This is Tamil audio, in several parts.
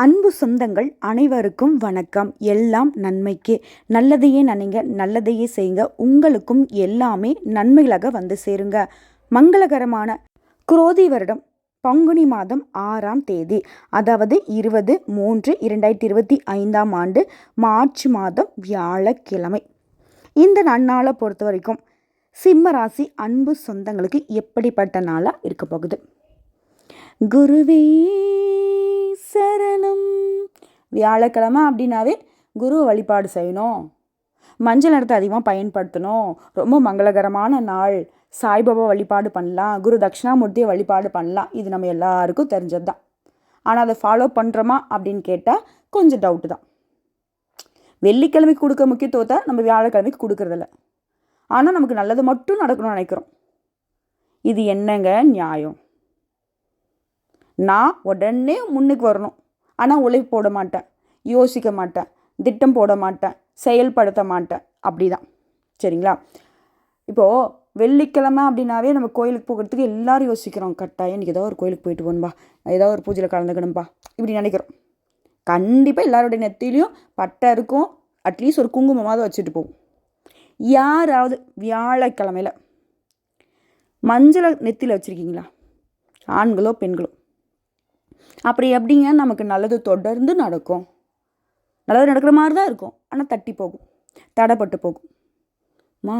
அன்பு சொந்தங்கள் அனைவருக்கும் வணக்கம். எல்லாம் நன்மைக்கே. நல்லதையே நினைங்க நல்லதையே செய்யுங்க. உங்களுக்கும் எல்லாமே நன்மைகளாக வந்து சேருங்க. மங்களகரமான குரோதி வருடம் பங்குனி மாதம் ஆறாம் தேதி அதாவது இருபது மூன்று இரண்டாயிரத்தி இருபத்தி ஐந்தாம் ஆண்டு மார்ச் மாதம் வியாழக்கிழமை. இந்த நன்னாளை பொறுத்த வரைக்கும் சிம்ம ராசி அன்பு சொந்தங்களுக்கு எப்படிப்பட்ட நாளாக இருக்க போகுது? குருவே சரணம். வியாழக்கிழமை அப்படின்னாவே குரு வழிபாடு செய்யணும். மஞ்சள் நிறத்தை அதிகமாக பயன்படுத்தணும். ரொம்ப மங்களகரமான நாள். சாய்பாபா வழிபாடு பண்ணலாம். குரு தட்சிணாமூர்த்தியை வழிபாடு பண்ணலாம். இது நம்ம எல்லாருக்கும் தெரிஞ்சது தான் ஆனால் அதை ஃபாலோ பண்ணுறோமா அப்படின்னு கேட்டால் கொஞ்சம் டவுட்டு தான். வெள்ளிக்கிழமைக்கு கொடுக்க முக்கியத்துவத்தை நம்ம வியாழக்கிழமைக்கு கொடுக்கறதில்ல. ஆனால் நமக்கு நல்லது மட்டும் நடக்கணும்னு நினைக்கிறோம். இது என்னங்க நியாயம்? நான் உடனே முன்னுக்கு வரணும். ஆனால் உழைப்பு போட மாட்டேன். யோசிக்க மாட்டேன். திட்டம் போட மாட்டேன். செயல்படுத்த மாட்டேன். அப்படி தான் சரிங்களா? இப்போது வெள்ளிக்கிழமை அப்படின்னாவே நம்ம கோயிலுக்கு போகிறதுக்கு எல்லோரும் யோசிக்கிறோம். கட்டாயம் இன்றைக்கி ஏதோ ஒரு கோயிலுக்கு போயிட்டு போகணும்பா. ஏதோ ஒரு பூஜையில் கலந்துக்கணும்பா. இப்படி நினைக்கிறோம். கண்டிப்பாக எல்லாருடைய நெத்திலையும் பட்டை இருக்கும். அட்லீஸ்ட் ஒரு குங்குமமாவது வச்சுட்டு போகும் யாராவது வியாழக்கிழமையில் மஞ்சளை நெத்தியில் வச்சுருக்கீங்களா? ஆண்களோ பெண்களோ? அப்படி எப்படிங்க நமக்கு நல்லது தொடர்ந்து நடக்கும். நல்லது நடக்கிற மாதிரி தான் இருக்கும். ஆனால் தட்டி போகும். தடைப்பட்டு போகும். மா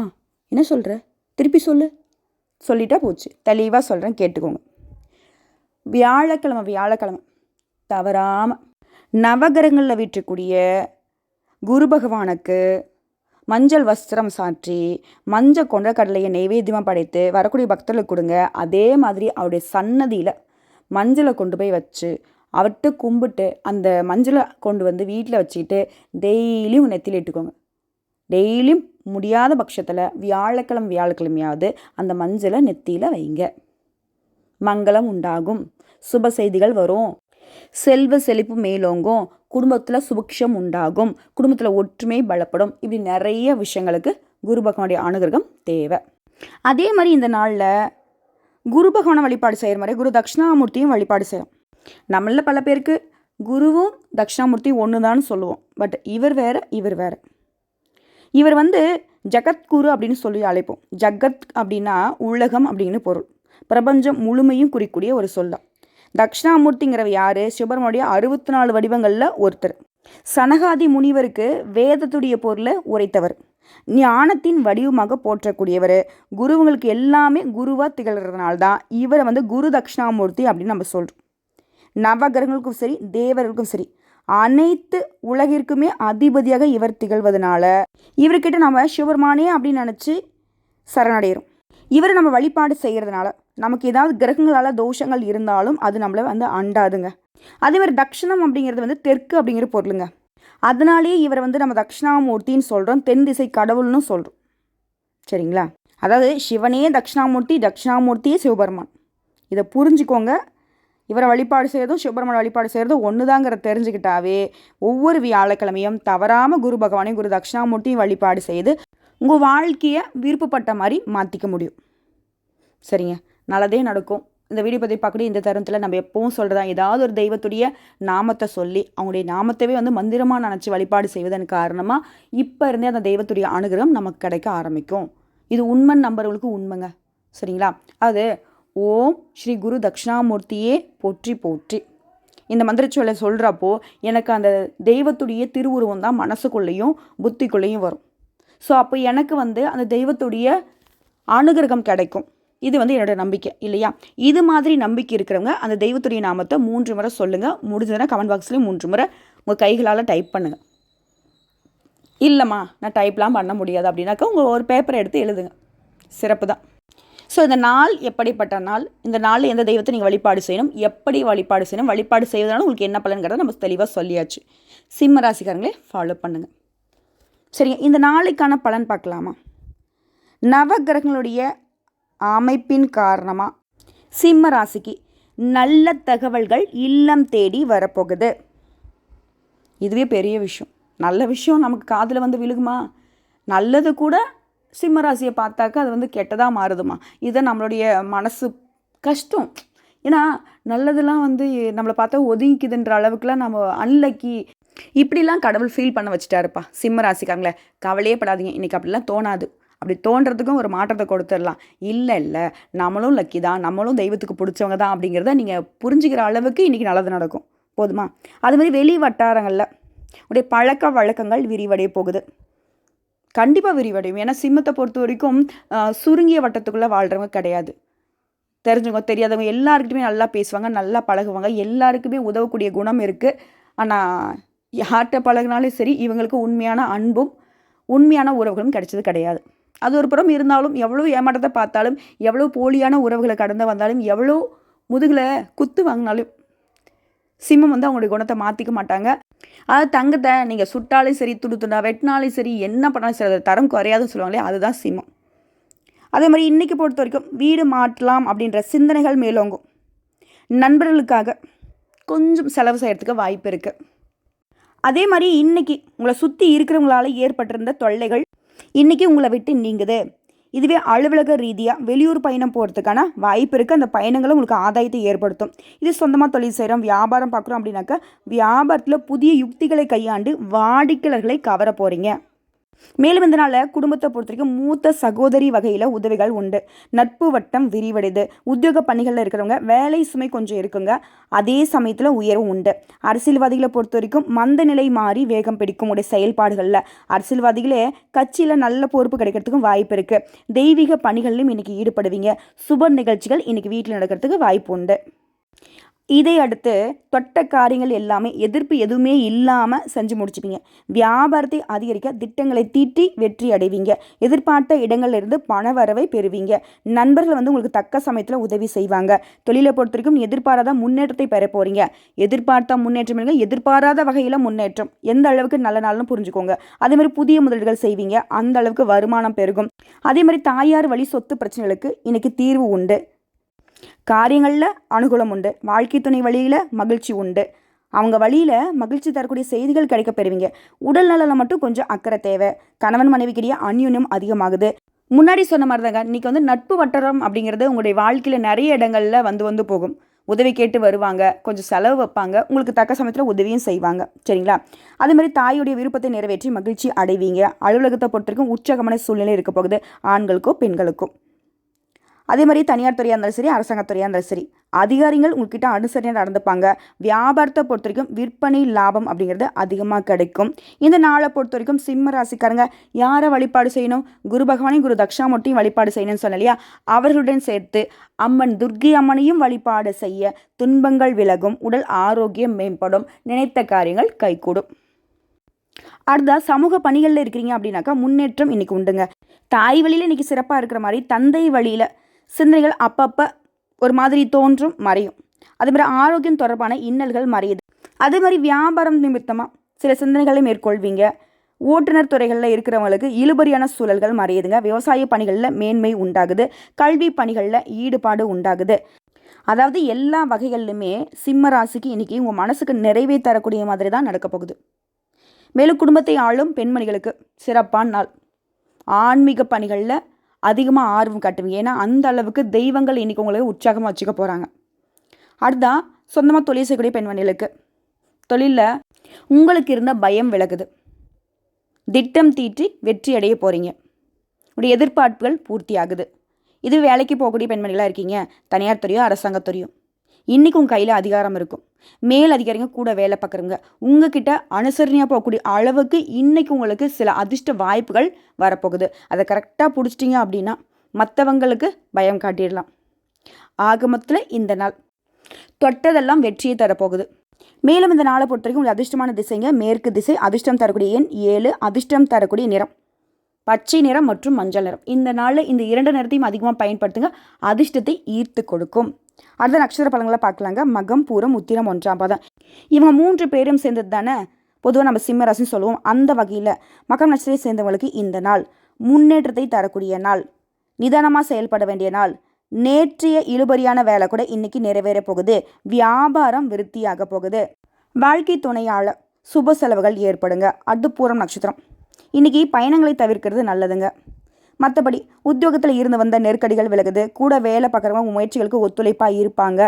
என்ன சொல்கிற திருப்பி சொல்லு. சொல்லிட்டா போச்சு. தெளிவாக சொல்கிறேன் கேட்டுக்கோங்க. வியாழக்கிழமை வியாழக்கிழமை. தவறாமல் நவகிரகங்களில் வீற்றக்கூடிய குரு பகவானுக்கு மஞ்சள் வஸ்திரம் சாற்றி மஞ்சள் கொண்ட கடலையை நைவேத்தியமாக படைத்து வரக்கூடிய பக்தர்களுக்கு கொடுங்க. அதே மாதிரி அவருடைய சன்னதியில் மஞ்சளை கொண்டு போய் வச்சு அவர்கிட்ட கும்பிட்டு அந்த மஞ்சளை கொண்டு வந்து வீட்டில் வச்சுக்கிட்டு டெய்லியும் நெத்தியில் இட்டுக்கோங்க. டெய்லியும் முடியாத பட்சத்தில் வியாழக்கிழமை வியாழக்கிழமையாவது அந்த மஞ்சளை நெத்தியில் வைங்க. மங்களம் உண்டாகும். சுப செய்திகள் வரும். செல்வ செழிப்பு மேலோங்கும். குடும்பத்தில் சுபிக்ஷம் உண்டாகும். குடும்பத்தில் ஒற்றுமை பலப்படும். இப்படி நிறைய விஷயங்களுக்கு குரு பகவானுடைய அனுகிரகம் தேவை. அதே மாதிரி இந்த நாளில் குரு பகவானை வழிபாடு செய்கிற மாதிரி குரு தட்சிணாமூர்த்தியும் வழிபாடு செய்யும் நம்மளில் பல பேருக்கு குருவும் தட்சிணாமூர்த்தியும் ஒன்று தான் சொல்லுவோம். பட் இவர் வேறு இவர் வேறு. இவர் வந்து ஜகத்குரு அப்படின்னு சொல்லி அழைப்போம். ஜகத் அப்படின்னா உலகம் அப்படின்னு பொருள். பிரபஞ்சம் முழுமையும் குறிக்கூடிய ஒரு சொல் தான். தட்சிணாமூர்த்திங்கிறவர் யார்? சிவபெருமானுடைய அறுபத்தி நாலு வடிவங்களில் ஒருத்தர். சனகாதி முனிவருக்கு வேதத்துடைய பொருளை உரைத்தவர். ஞானத்தின் வடிவமாக போற்றக்கூடியவர். குருவங்களுக்கு எல்லாமே குருவாக திகழ்கிறதுனால தான் இவரை வந்து குரு தட்சிணாமூர்த்தி அப்படின்னு நம்ம சொல்கிறோம் நவகிரகங்களுக்கும் சரி தேவர்களுக்கும் சரி அனைத்து உலகிற்குமே அதிபதியாக இவர் திகழ்வதனால இவர்கிட்ட நம்ம சிவபெருமானே அப்படின்னு நினச்சி சரணடைகிறோம் இவரை நம்ம வழிபாடு செய்கிறதுனால நமக்கு ஏதாவது கிரகங்களால் தோஷங்கள் இருந்தாலும் அது நம்மளை வந்து அண்டாதுங்க. அதே மாதிரி தட்சிணம் அப்படிங்கிறது வந்து தெற்கு அப்படிங்கிற பொருளுங்க. அதனாலேயே இவரை வந்து நம்ம தட்சிணாமூர்த்தின்னு சொல்கிறோம் தென் திசை கடவுள்னு சொல்கிறோம் சரிங்களா? அதாவது சிவனே தட்சிணாமூர்த்தி தட்சிணாமூர்த்தியே சிவபெருமான். இதை புரிஞ்சுக்கோங்க. இவரை வழிபாடு செய்கிறதும் சிவபெருமான் வழிபாடு செய்கிறதும் ஒன்று தாங்கிற தெரிஞ்சுக்கிட்டாவே ஒவ்வொரு வியாழக்கிழமையும் தவறாமல் குரு பகவானையும் குரு தட்சிணாமூர்த்தியும் வழிபாடு செய்து உங்கள் வாழ்க்கையை விருப்பப்பட்ட மாதிரி மாற்றிக்க முடியும். சரிங்க? நல்லதே நடக்கும். இந்த வீடியோ பதிவு பார்க்கக்கூடிய இந்த தருணத்தில் நம்ம எப்பவும் சொல்கிறதா ஏதாவது ஒரு தெய்வத்துடைய நாமத்தை சொல்லி அவங்களுடைய நாமத்தவே வந்து மந்திரமாக நினச்சி வழிபாடு செய்வதன் காரணமாக இப்போ இருந்தே அந்த தெய்வத்துடைய அனுகிரகம் நமக்கு கிடைக்க ஆரம்பிக்கும். இது உண்மன் நம்பர்களுக்கு உண்மைங்க. சரிங்களா? அது ஓம் ஸ்ரீ குரு தட்சிணாமூர்த்தியே போற்றி போற்றி. இந்த மந்திரச்சொல்லை சொல்கிறப்போ எனக்கு அந்த தெய்வத்துடைய திருவுருவம் தான் மனசுக்குள்ளேயும் புத்திக்குள்ளேயும் வரும். ஸோ அப்போ எனக்கு வந்து அந்த தெய்வத்துடைய அனுகிரகம் கிடைக்கும். இது வந்து என்னோட நம்பிக்கை இல்லையா? இது மாதிரி நம்பிக்கை இருக்கிறவங்க அந்த தெய்வத்துடைய நாமத்தை மூன்று முறை சொல்லுங்கள் முடிஞ்சதுன்னா கமெண்ட் பாக்ஸ்லேயும் மூன்று முறை உங்கள் கைகளால் டைப் பண்ணுங்கள் இல்லைம்மா நான் டைப்லாம் பண்ண முடியாது அப்படின்னாக்கா உங்கள் ஒரு பேப்பரை எடுத்து எழுதுங்க. சிறப்பு தான். ஸோ இந்த நாள் எப்படிப்பட்ட நாள்? இந்த நாளில் எந்த தெய்வத்தை நீங்கள் வழிபாடு செய்யணும்? எப்படி வழிபாடு செய்யணும்? வழிபாடு செய்வதனால உங்களுக்கு என்ன பலன்கிறத நம்ம தெளிவாக சொல்லியாச்சு. சிம்ம ராசிக்காரங்களே ஃபாலோ பண்ணுங்கள் சரிங்க இந்த நாளைக்கான பலன் பார்க்கலாமா? நவகிரகங்களுடைய அமைப்பின் காரணமாக சிம்ம ராசிக்கு நல்ல தகவல்கள் இல்லம் தேடி வரப்போகுது. இதுவே பெரிய விஷயம். நல்ல விஷயம் நமக்கு காதில் வந்து விழுகுமா? நல்லது கூட சிம்ம ராசியை பார்த்தாக்கா அது வந்து கெட்டதாக மாறுதுமா? இதை நம்மளுடைய மனசு கஷ்டம். ஏன்னா நல்லதெல்லாம் வந்து நம்மளை பார்த்தா ஒதுங்கிக்குதுன்ற அளவுக்குலாம் நம்ம அன்லக்கி இப்படிலாம் கடவுள் ஃபீல் பண்ண வச்சுட்டாருப்பா சிம்ம ராசிக்காரங்களே. கவலையே படாதீங்க. இன்றைக்கி அப்படிலாம் தோணாது. அப்படி தோன்றதுக்கும் ஒரு மாற்றத்தை கொடுத்துடலாம். இல்லை இல்லை. நம்மளும் லக்கி தான். நம்மளும் தெய்வத்துக்கு பிடிச்சவங்க தான் அப்படிங்கிறத நீங்கள் புரிஞ்சுக்கிற அளவுக்கு இன்றைக்கி நல்லது நடக்கும். போதுமா? அது மாதிரி வெளி வட்டாரங்களில் உடைய பழக்க வழக்கங்கள் விரிவடைய போகுது. கண்டிப்பாக விரிவடையும். ஏன்னா சிம்மத்தை பொறுத்த வரைக்கும் சுருங்கிய வட்டத்துக்குள்ளே வாழ்கிறவங்க கிடையாது. தெரிஞ்சவங்க தெரியாதவங்க எல்லாருக்கிட்டுமே நல்லா பேசுவாங்க நல்லா பழகுவாங்க. எல்லாருக்குமே உதவக்கூடிய குணம் இருக்குது ஆனால் யார்கிட்ட பழகினாலும் சரி இவங்களுக்கு உண்மையான அன்பும் உண்மையான உறவுகளும் கிடைச்சது கிடையாது. அது ஒரு புறம் இருந்தாலும் எவ்வளோ ஏமாற்றத்தை பார்த்தாலும் எவ்வளோ போலியான உறவுகளை கடந்து வந்தாலும் எவ்வளோ முதுகில் குத்து வாங்கினாலும் சிம்மம் வந்து அவங்களுடைய குணத்தை மாற்றிக்க மாட்டாங்க. அது தங்கத்தை நீங்கள் சுட்டாலும் சரி துடு வெட்டினாலும் சரி என்ன பண்ணாலும் சரி அதை தரம் குறையாதுன்னு சொல்லுவாங்களே அதுதான் சிம்மம். அதே மாதிரி இன்றைக்கி பொறுத்த வரைக்கும் வீடு மாற்றலாம் அப்படின்ற சிந்தனைகள் மேலோங்கும். நண்பர்களுக்காக கொஞ்சம் செலவு செய்கிறதுக்கு வாய்ப்பு இருக்குது அதே மாதிரி இன்றைக்கி உங்களை சுற்றி இருக்கிறவங்களால ஏற்பட்டிருந்த தொல்லைகள் இன்றைக்கி உங்களை விட்டு நீங்குது. இதுவே அலுவலக ரீதியாக வெளியூர் பயணம் போகிறதுக்கான வாய்ப்பு இருக்குது அந்த பயணங்களும் உங்களுக்கு ஆதாயத்தை ஏற்படுத்தும். இது சொந்தமாக தொழில் செய்கிறோம் வியாபாரம் பார்க்குறோம் அப்படின்னாக்கா வியாபாரத்தில் புதிய யுக்திகளை கையாண்டு வாடிக்கையாளர்களை கவர போகிறீங்க மேலும் இந்த நாளில் குடும்பத்தை பொறுத்த வரைக்கும் மூத்த சகோதரி வகையில் உதவிகள் உண்டு. நட்பு வட்டம் விரிவடைது. உத்தியோக பணிகளில் இருக்கிறவங்க வேலை சுமை கொஞ்சம் இருக்குங்க. அதே சமயத்தில் உயர்வும் உண்டு. அரசியல்வாதிகளை பொறுத்த வரைக்கும் மந்த நிலை மாறி வேகம் பிடிக்கும் உடைய செயல்பாடுகளில். அரசியல்வாதிகளே கட்சியில் நல்ல பொறுப்பு கிடைக்கிறதுக்கும் வாய்ப்பு இருக்குது தெய்வீக பணிகளிலும் இன்றைக்கி ஈடுபடுவீங்க. சுப நிகழ்ச்சிகள் இன்றைக்கி வீட்டில் நடக்கிறதுக்கு வாய்ப்பு உண்டு. இதை அடுத்து தொட்ட காரியங்கள் எல்லாமே எதிர்ப்பு எதுவுமே இல்லாமல் செஞ்சு முடிச்சுப்பீங்க. வியாபாரத்தை அதிகரிக்க திட்டங்களை தீட்டி வெற்றி அடைவீங்க. எதிர்பார்த்த இடங்கள்லேருந்து பண வரவை பெறுவீங்க. நண்பர்கள் வந்து உங்களுக்கு தக்க சமயத்தில் உதவி செய்வாங்க. தொழிலை பொறுத்த வரைக்கும் எதிர்பாராத முன்னேற்றத்தை பெற போகிறீங்க எதிர்பார்த்த முன்னேற்றம் இல்லைங்க எதிர்பாராத வகையில் முன்னேற்றம். எந்த அளவுக்கு நல்ல நாள்னு புரிஞ்சுக்கோங்க. அதே மாதிரி புதிய முதலீடுகள் செய்வீங்க. அந்த அளவுக்கு வருமானம் பெருகும். அதே மாதிரி தாயார் வழி சொத்து பிரச்சனைகளுக்கு இன்னைக்கு தீர்வு உண்டு. காரியங்களில் அனுகூலம் உண்டு. வாழ்க்கை துணை வழியில் மகிழ்ச்சி உண்டு. அவங்க வழியில் மகிழ்ச்சி தரக்கூடிய செய்திகள் கிடைக்க பெறுவீங்க. உடல் நலனில் மட்டும் கொஞ்சம் அக்கறை தேவை. கணவன் மனைவிக்கிடையே அந்யுன்யம் அதிகமாகுது. முன்னாடி சொன்ன மாதிரி தாங்க இன்றைக்கி வந்து நட்பு வட்டாரம் அப்படிங்கிறது உங்களுடைய வாழ்க்கையில் நிறைய இடங்களில் வந்து வந்து போகும். உதவி கேட்டு வருவாங்க கொஞ்சம் செலவு வைப்பாங்க உங்களுக்கு தக்க சமயத்தில் உதவியும் செய்வாங்க. சரிங்களா? அதே மாதிரி தாயுடைய விருப்பத்தை நிறைவேற்றி மகிழ்ச்சி அடைவீங்க. அலுவலகத்தை பொறுத்த வரைக்கும் உச்சகமான சூழ்நிலை இருக்க போகுது. ஆண்களுக்கும் பெண்களுக்கும் அதே மாதிரி தனியார் துறையாக இருந்தாலும் சரி அரசாங்கத்துறையாக இருந்தாலும் சரி அதிகாரிகள் உங்ககிட்ட அனுசரியாக நடந்துப்பாங்க. வியாபாரத்தை பொறுத்த வரைக்கும் விற்பனை லாபம் அப்படிங்கிறது அதிகமாக கிடைக்கும். இந்த நாளை பொறுத்த வரைக்கும் சிம்ம ராசிக்காரங்க யாரை வழிபாடு செய்யணும்? குரு பகவானையும் குரு தக்ஷாமூர்த்தியும் வழிபாடு செய்யணும்னு சொன்னலையா அவர்களுடன் சேர்த்து அம்மன் துர்கி அம்மனையும் வழிபாடு செய்ய துன்பங்கள் விலகும் உடல் ஆரோக்கியம் மேம்படும் நினைத்த காரியங்கள் கைகூடும். அடுத்தா சமூக பணிகளில் இருக்கிறீங்க அப்படின்னாக்கா முன்னேற்றம் இன்னைக்கு உண்டுங்க. தாய் வழியில் இன்னைக்கு சிறப்பாக இருக்கிற மாதிரி தந்தை வழியில் சிந்தனைகள் அப்பப்போ ஒரு மாதிரி தோன்றும் மறையும். அதே மாதிரி ஆரோக்கியம் தொடர்பான இன்னல்கள் மறையுது. அதே மாதிரி வியாபாரம் நிமித்தமாக சில சிந்தனைகளை மேற்கொள்வீங்க. ஓட்டுநர் துறைகளில் இருக்கிறவங்களுக்கு இழுபறியான சூழல்கள் மறையுதுங்க. விவசாய பணிகளில் மேன்மை உண்டாகுது. கல்வி பணிகளில் ஈடுபாடு உண்டாகுது. அதாவது எல்லா வகைகளிலுமே சிம்ம ராசிக்கு இன்றைக்கி உங்கள் மனசுக்கு நிறைவே தரக்கூடிய மாதிரி தான் நடக்க போகுது. மேலும் குடும்பத்தை ஆளும் பெண்மணிகளுக்கு சிறப்பான நாள். ஆன்மீக பணிகளில் அதிகமாக ஆர்வம் காட்டுவீங்க. ஏன்னா அந்த அளவுக்கு தெய்வங்கள் இன்றைக்கி உங்களை உற்சாகமாக வச்சுக்க போகிறாங்க அடுத்தா சொந்தமாக தொழில் செய்யக்கூடிய பெண்மணிகளுக்கு தொழிலில் உங்களுக்கு இருந்த பயம் விலகுது. திட்டம் தீட்டி வெற்றி அடைய போகிறீங்க உடைய எதிர்பார்ப்புகள் பூர்த்தி ஆகுது இது வேலைக்கு போகக்கூடிய பெண்மணிகளாக இருக்கீங்க. தனியார் துறையோ அரசாங்கத்துறையோ இன்றைக்கும் உங்கள் கையில் அதிகாரம் இருக்கும். மேல் அதிகாரிங்க கூட வேலை பார்க்குறவங்க உங்ககிட்ட அனுசரணையாக போகக்கூடிய அளவுக்கு இன்றைக்கி உங்களுக்கு சில அதிர்ஷ்ட வாய்ப்புகள் வரப்போகுது. அதை கரெக்டாக பிடிச்சிட்டிங்க அப்படின்னா மற்றவங்களுக்கு பயம் காட்டிடலாம். ஆகமத்தில் இந்த நாள் தொட்டதெல்லாம் வெற்றியை தரப்போகுது. மேலும் இந்த நாளை பொறுத்த வரைக்கும் அதிர்ஷ்டமான திசைங்க மேற்கு திசை அதிர்ஷ்டம் தரக்கூடிய எண் ஏழு அதிர்ஷ்டம் தரக்கூடிய நிறம். பச்சை நிறம் மற்றும் மஞ்சள் நிறம். இந்த நாளில் இந்த இரண்டு நிறத்தையும் அதிகமாக பயன்படுத்துங்க. அதிர்ஷ்டத்தை ஈர்த்து கொடுக்கும். அடுத்த நட்சத்திர பழங்களை பார்க்கலாங்க. மகம் பூரம் உத்திரம் ஒன்றாம் பாதம். இவங்க மூன்று பேரும் சேர்ந்தது தானே? பொதுவாக நம்ம சிம்ம ராசின்னு சொல்லுவோம். அந்த வகையில் மகம் நட்சத்திரத்தை சேர்ந்தவங்களுக்கு இந்த நாள் முன்னேற்றத்தை தரக்கூடிய நாள் நிதானமாக செயல்பட வேண்டிய நாள் நேற்றைய இழுபறியான வேலை கூட இன்னைக்கு நிறைவேற போகுது. வியாபாரம் விருத்தியாக போகுது. வாழ்க்கை துணையால் சுப செலவுகள் ஏற்படுங்க. அடுப்பூரம் பூரம் நட்சத்திரம். இன்னைக்கு பயணங்களை தவிர்க்கிறது நல்லதுங்க. மற்றபடி உத்தியோகத்தில் இருந்து வந்த நெருக்கடிகள் விலகுது. கூட வேலை பார்க்குறவங்க முயற்சிகளுக்கு ஒத்துழைப்பாக இருப்பாங்க.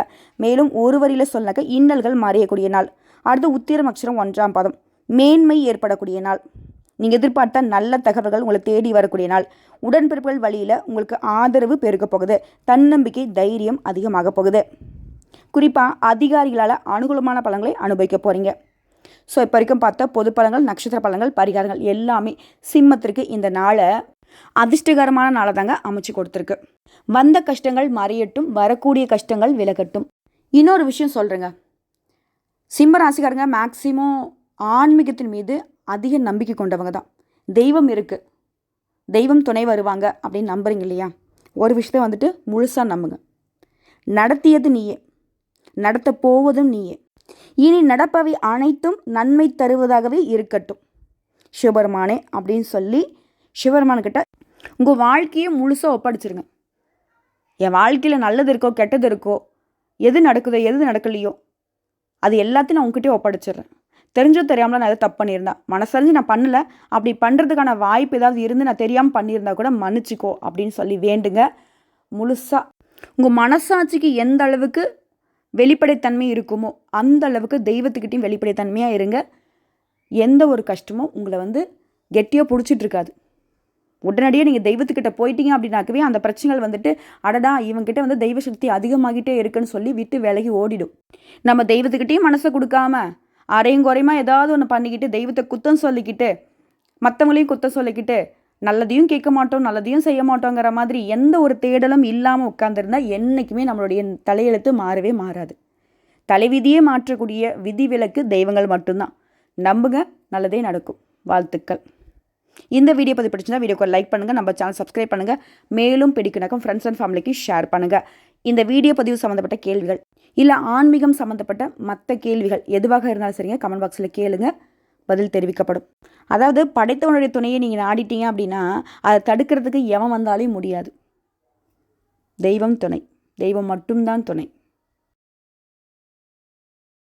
மேலும் ஒரு வரியில் சொன்னாக்க இன்னல்கள் மறையக்கூடிய நாள். அடுத்து உத்திரம் அக்ஷரம் ஒன்றாம் பாதம். மேன்மை ஏற்படக்கூடிய நாள். நீங்கள் எதிர்பார்த்த நல்ல தகவல்கள் உங்களை தேடி வரக்கூடிய நாள். உடன்பிறப்புகள் வழியில் உங்களுக்கு ஆதரவு பெருக்க போகுது. தன்னம்பிக்கை தைரியம் அதிகமாக போகுது. குறிப்பாக அதிகாரிகளால் அனுகூலமான பலன்களை அனுபவிக்க போகிறீங்க ஸோ இப்போ வரைக்கும் பார்த்தா பொது பழங்கள் நட்சத்திர பழங்கள் பரிகாரங்கள் எல்லாமே சிம்மத்திற்கு இந்த நாளை அதிர்ஷ்டகரமான நாளை தாங்க அமைச்சு கொடுத்துருக்கு. வந்த கஷ்டங்கள் மறையட்டும் வரக்கூடிய கஷ்டங்கள் விலகட்டும். இன்னொரு விஷயம் சொல்கிறேங்க சிம்ம ராசிக்காரங்க மேக்சிமம் ஆன்மீகத்தின் மீது அதிக நம்பிக்கை கொண்டவங்க தான். தெய்வம் இருக்குது தெய்வம் துணை வருவாங்க அப்படின்னு நம்புறீங்க இல்லையா? ஒரு விஷயத்தை வந்துட்டு முழுசாக நம்புங்க. நடத்தியது நீயே. நடத்த போவதும் நீயே. இனி நடப்பவை அனைத்தும் நன்மை தருவதாகவே இருக்கட்டும். சிவபெருமானே அப்படின்னு சொல்லி சிவபெருமான்கிட்ட உங்கள் வாழ்க்கையை முழுசாக ஒப்படைச்சிருங்க. என் வாழ்க்கையில் நல்லது இருக்கோ கெட்டது இருக்கோ எது நடக்குதோ எது நடக்கலையோ அது எல்லாத்தையும் நான் உங்ககிட்டயே ஒப்படைச்சிடுறேன். தெரிஞ்சோ தெரியாமல் நான் எதாவது தப்பு பண்ணியிருந்தேன் மனசறிஞ்சு நான் பண்ணல. அப்படி பண்ணுறதுக்கான வாய்ப்பு ஏதாவது இருந்து நான் தெரியாமல் பண்ணியிருந்தா கூட மன்னிச்சிக்கோ அப்படின்னு சொல்லி வேண்டுங்க. முழுசாக உங்கள் மனசாட்சிக்கு எந்த அளவுக்கு வெளிப்படைத்தன்மை இருக்குமோ அந்த அளவுக்கு தெய்வத்துக்கிட்டையும் வெளிப்படைத்தன்மையாக இருங்க. எந்த ஒரு கஷ்டமும் உங்களை வந்து கெட்டியாக பிடிச்சிட்டு இருக்காது. உடனடியாக நீங்கள் தெய்வத்துக்கிட்ட போயிட்டீங்க அப்படின்னாக்கவே அந்த பிரச்சனைகள் வந்துட்டு அடடா இவங்கிட்ட வந்து தெய்வ சக்தி அதிகமாகிட்டே இருக்குன்னு சொல்லி விட்டு விலகி ஓடிடும். நம்ம தெய்வத்துக்கிட்டேயும் மனசை கொடுக்காம அரையும் குறையுமா ஏதாவது ஒன்று பண்ணிக்கிட்டு தெய்வத்தை குத்தம் சொல்லிக்கிட்டு மற்றவங்களையும் குத்தம் சொல்லிக்கிட்டு நல்லதையும் கேட்க மாட்டோம் நல்லதையும் செய்ய மாட்டோங்கிற மாதிரி எந்த ஒரு தேடலும் இல்லாமல் உட்காந்துருந்தா என்றைக்குமே நம்மளுடைய தலையெழுத்து மாறவே மாறாது. தலைவிதியே மாற்றக்கூடிய விதிவிலக்கு தெய்வங்கள் மட்டும்தான். நம்புங்க நல்லதே நடக்கும். வாழ்த்துக்கள். இந்த வீடியோ பற்றி பிடிச்சிருந்தா வீடியோக்கு லைக் பண்ணுங்கள் நம்ம சேனல் சப்ஸ்கிரைப் பண்ணுங்கள் மேலும் பிடிக்கணக்கும் ஃப்ரெண்ட்ஸ் அண்ட் ஃபேமிலிக்கு ஷேர் பண்ணுங்கள் இந்த வீடியோ பதிவு சம்மந்தப்பட்ட கேள்விகள் இல்லை ஆன்மீகம் சம்மந்தப்பட்ட மற்ற கேள்விகள் எதுவாக இருந்தாலும் சரிங்க கமெண்ட் பாக்ஸில் கேளுங்க. பதில் தெரிவிக்கப்படும். அதாவது படைத்தவனுடைய துணையை நீங்கள் நாடிட்டீங்க அப்படின்னா அதை தடுக்கிறதுக்கு எவன் வந்தாலே முடியாது. தெய்வம் துணை. தெய்வம் மட்டும்தான் துணை.